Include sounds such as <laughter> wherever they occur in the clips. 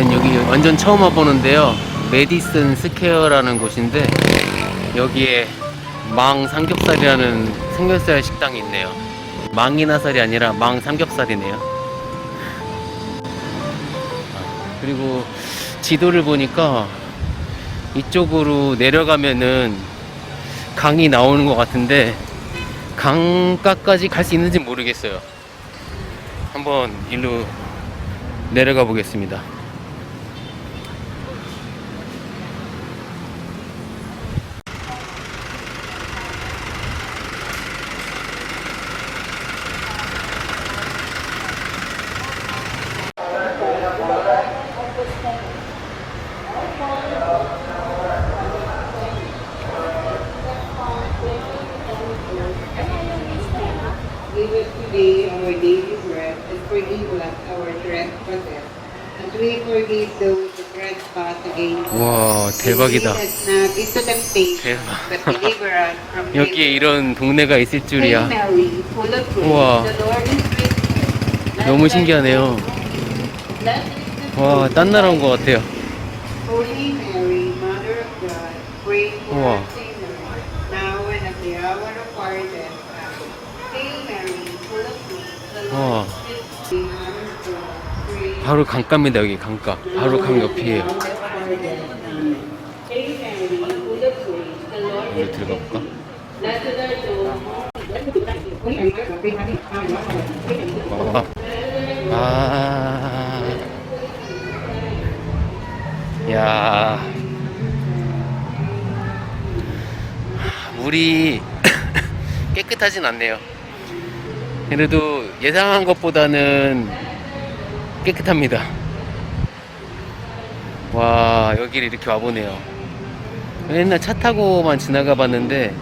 전 여기 완전 처음 와보는데요. 메디슨 스퀘어라는 곳인데 여기에 망 삼겹살이라는 삼겹살 식당이 있네요. 망이나살이 아니라 망 삼겹살이네요. 그리고 지도를 보니까 이쪽으로 내려가면은 강이 나오는 것 같은데 강가까지 갈 수 있는지 모르겠어요. 한번 일로 내려가 보겠습니다. 와 대박이다. 대박. 여기에. 이런 동네가 있을 줄이야. 우와. 너무 신기하네요. 와, 딴 나라 온 것 같아요. God, pray 바로 강가입니다 여기 강가. 바로 강 옆이에요. 여기 들어가 볼까? 와. 아. 야. 물이 깨끗하진 않네요. 그래도 예상한 것보다는 깨끗합니다. 와, 여기를 이렇게 와보네요. 맨날 차 타고만 지나가 봤는데,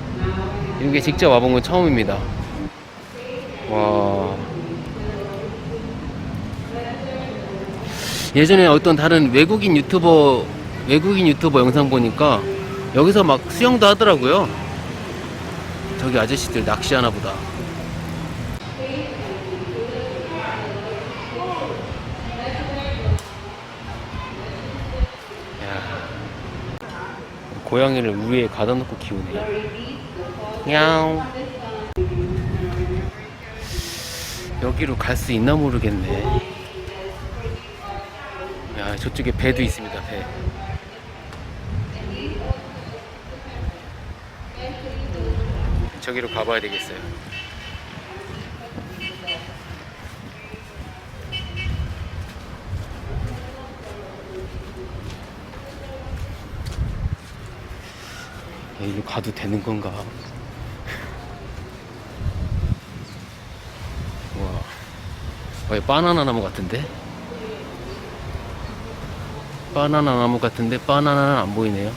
여기 직접 와본 건 처음입니다. 와. 예전에 어떤 다른 외국인 유튜버 외국인 유튜버 영상 보니까 여기서 막 수영도 하더라고요. 저기 아저씨들 낚시하나 보다. 고양이를 위에 가다 놓고 키우네. 야옹. 여기로 갈 수 있나 모르겠네. 야, 저쪽에 배도 있습니다, 배. 저기로 가봐야 되겠어요. 여기로 가도 되는 건가? 와, 와, 바나나 나무 같은데? 바나나 나무 같은데 바나나는 안 보이네요.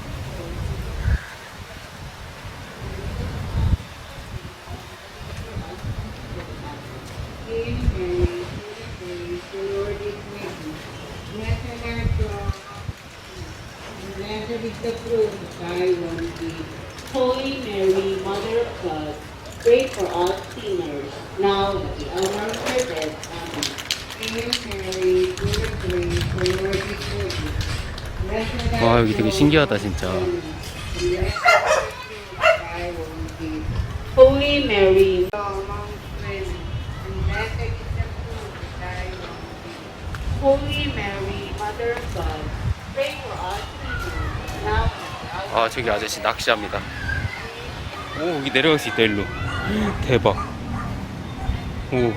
Hail Mary, full of grace, the Lord is with you. Blessed art thou, is the fruit of thy womb, Jesus. Holy Mary, Mother of God, pray for us sinners, now and at the hour of our death. Amen. Hail Mary, full of grace, the Lord is with you. Blessed 와, 여기 되게 신기하다, 진짜. Holy Mary. Holy Mary, Mother of God, pray for us 아, 저기 아저씨 낚시합니다. 오, 여기 내려갈 수 있다, 일로. 대박. 오,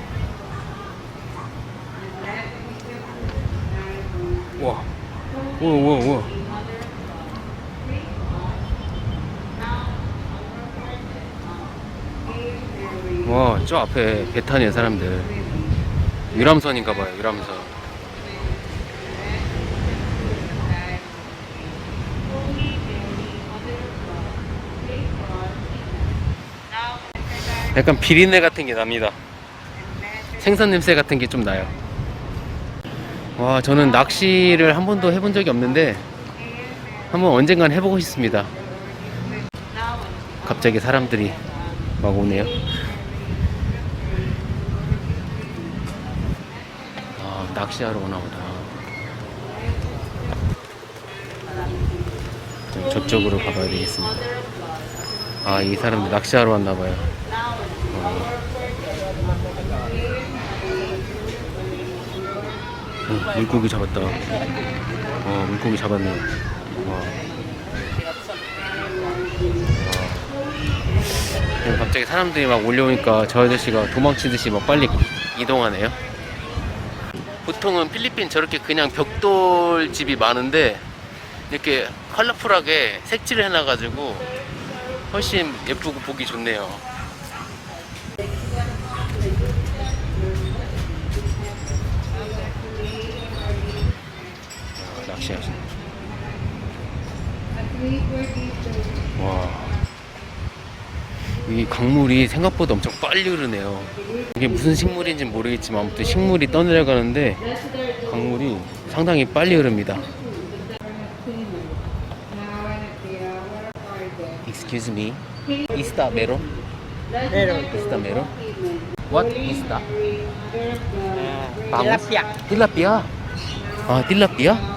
와. 우와, 우와, 우와. 와, 저 앞에 배 타는 사람들. 유람선인가 봐요, 유람선. 약간 비린내 같은 게 납니다. 생선 냄새 같은 게 좀 나요. 와, 저는 낚시를 한 번도 해본 적이 없는데 한번 언젠간 해보고 싶습니다. 갑자기 사람들이 막 오네요. 아, 낚시하러 오나 보다. 저쪽으로 가봐야 되겠습니다. 아, 이 사람들 낚시하러 왔나 봐요. 어, 물고기 잡았다. 어, 물고기 잡았네. 와. 와. 갑자기 사람들이 막 몰려오니까 저 아저씨가 도망치듯이 막 빨리 이동하네요. 보통은 필리핀 저렇게 그냥 벽돌 집이 많은데 이렇게 컬러풀하게 색칠을 해놔가지고 훨씬 예쁘고 보기 좋네요. 시하시네. 와. 이 강물이 생각보다 엄청 빨리 흐르네요. 이게 무슨 식물인지 모르겠지만 아무튼 식물이 떠내려가는데 강물이 상당히 빨리 흐릅니다. Excuse me. Is that melon? Meron. Is that melon? What is that? Tilapia. 틸라피아. 아, 틸라피아?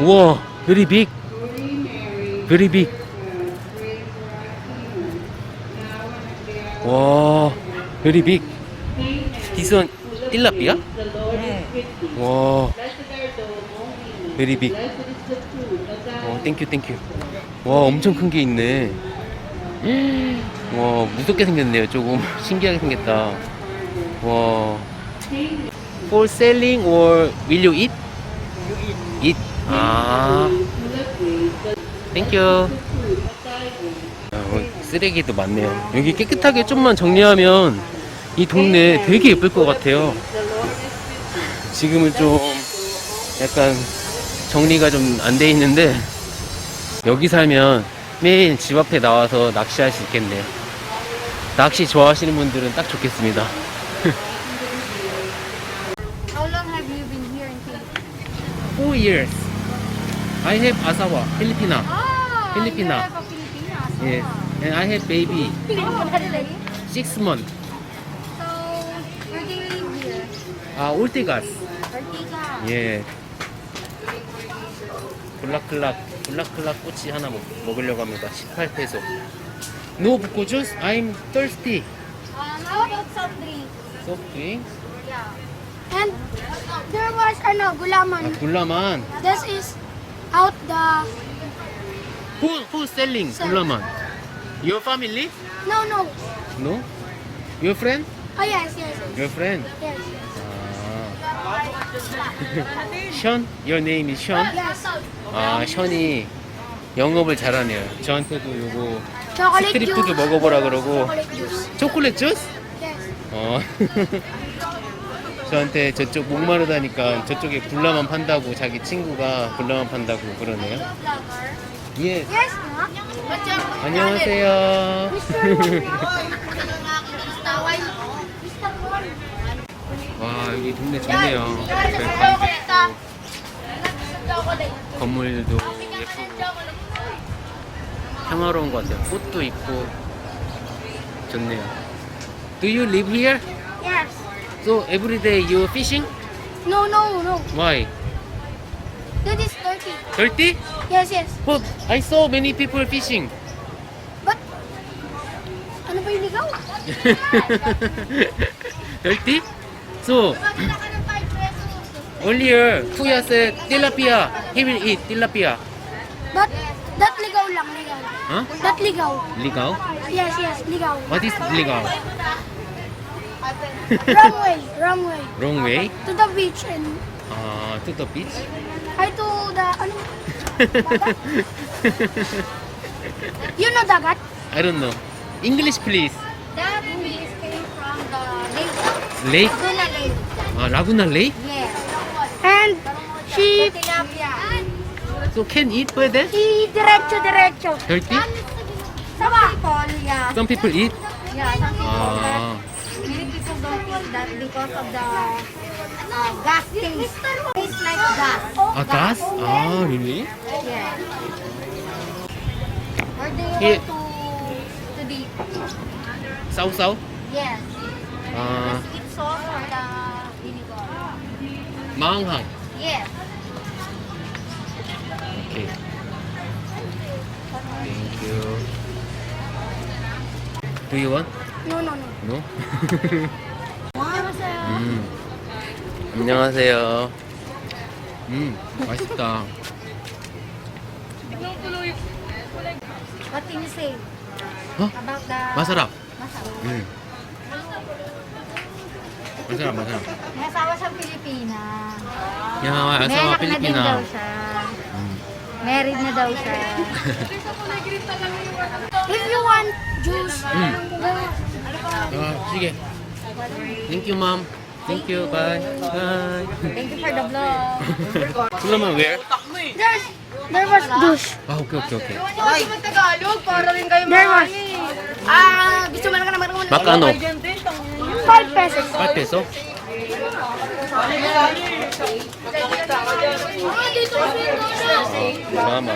우와, very big. very big. 와, very big. This one 틸라피아? 와, very big. 어, 땡큐 땡큐. 와, 엄청 큰 게 있네. 와, 무섭게 생겼네요. 조금 신기하게 생겼다. 와. For selling or will you eat? Eat. 아. 땡큐. 어, 쓰레기도 많네요. 여기 깨끗하게 좀만 정리하면 이 동네 되게 예쁠 것 같아요. 지금은 좀 약간 정리가 좀 안 돼 있는데 여기 살면 매일 집 앞에 나와서 낚시할 수 있겠네요. 낚시 좋아하시는 분들은 딱 좋겠습니다. How long have you been here in? Four years. I have asawa, Filipina. Ah, Filipina. you have a Filipina. Yes. And I have baby, Oh, really? six months. So, where do you live here? 아, 올테가스. Ortiga. 예. 블라클락, 블라클락 꼬치 하나 먹, 먹으려고 합니다. 18페소. No buko juice? I'm thirsty. Um, how about soft drink? Soft drink? Yeah. And there was ano, 아, gulaman. 굴라만. This is out the... Who, who selling Sir. 굴라만? Your family? No, no. No? Your friend? Oh, yes, yes. Your friend? Yes. 아. 션? Your name is Sean? Yes. 아, 션이 영업을 잘하네요. 저한테도 요거 Chocolate 스트립 juice. 푸드 먹어보라 그러고 Chocolate juice. 초콜릿 주스? Yes. 어. 저한테 저쪽 목마르다니까 저쪽에 굴라만 판다고 자기 친구가 굴라만 판다고 그러네요. 예. Yes, ma. 안녕하세요. <laughs> 와, 여기 동네 좋네요. 건물도 예쁘고 평화로운 것 같아요. 꽃도 있고 좋네요. Do you live here? Yes. So every day you fishing? No, no, no. Why? That is dirty. Dirty? Yes, yes. But I saw many people fishing. But, ano ba yung ligaw? dirty? So Magkakita ka ng 5 pesos. earlier Kuya said tilapia. He will eat tilapia. But, that ligaw lang, ligaw. Huh? That ligaw. Ligaw? Yes, yes, ligaw. What is ligaw? Wrong way, wrong way. Wrong way? To the beach and, Uh, to the beach? ay to the, ano, you know dagat? I don't know. English please. That fish came from the lake. Lake? Laguna Lake. Uh, Laguna Lake? Yes. And she, So can eat for that? she diretso, diretso. Dirty? Some people, yeah. Some people eat? Yeah, some people Ah. Don't eat that because of the uh, gas things. Tastes like gas. Ah, gas? Ah, really? Yeah. Or do you Here. want to to the Sao sao? yes. Ah, Just eat sauce or the vinegar. maanghang. Yes. Okay. Thank you. Do you want? No, no, no. No? <laughs> 안녕하세요. 음. 안녕하세요. 음, 맛있다. What can you say Huh? about the... Masarap. Masarap. 음. Masarap, masarap. May asawa siyang Pilipina. 야, May 아사와 anak na din daw 필리피나. siya. 음. Married na daw siya. <laughs> If you want juice, 음. 아, sige. Thank you, mom. Thank you. Bye. Bye. thank you for the vlog. 그러면 where? There's, there was juice. 아, 오케이, 오케이, 오케이. Ay, Tagalog, para rin kayo There was. maani. Ah, gusto mo lang ka naman kung Makano? 5 pesos. 5 peso? Ah, dito kasi ito siya. Mama.